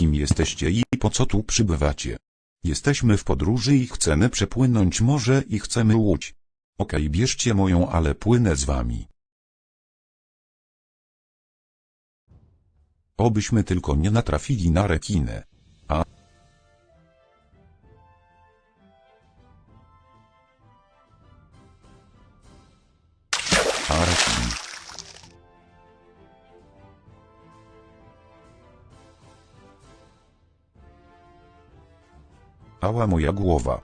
kim jesteście i po co tu przybywacie. Jesteśmy w podróży i chcemy przepłynąć morze i chcemy łódź. Okej, bierzcie moją, ale płynę z wami. Obyśmy tylko nie natrafili na rekinę. A... A rekin. Ała moja głowa.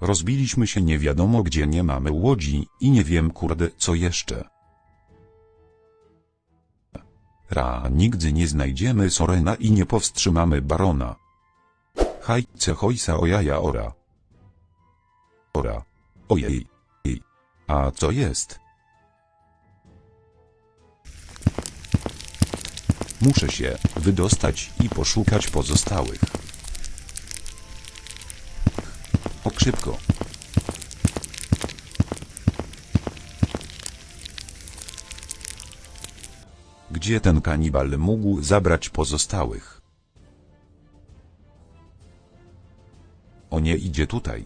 Rozbiliśmy się nie wiadomo gdzie nie mamy łodzi i nie wiem kurde co jeszcze. Ra nigdy nie znajdziemy Sorena i nie powstrzymamy Barona. Haj cehojsa ojaja ora. Ora. Ojej. Ej. A co jest? Muszę się wydostać i poszukać pozostałych. Ok szybko. Gdzie ten kanibal mógł zabrać pozostałych? O nie idzie tutaj.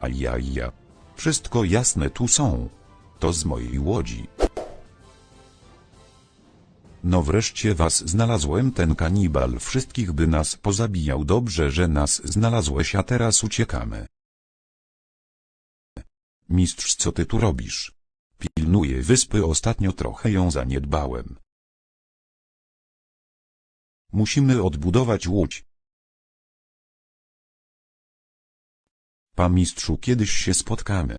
Ajaja. Wszystko jasne tu są. To z mojej łodzi. No wreszcie was znalazłem ten kanibal wszystkich by nas pozabijał dobrze że nas znalazłeś a teraz uciekamy. Mistrz co ty tu robisz? Pilnuję wyspy ostatnio trochę ją zaniedbałem. Musimy odbudować łódź. Pa mistrzu kiedyś się spotkamy.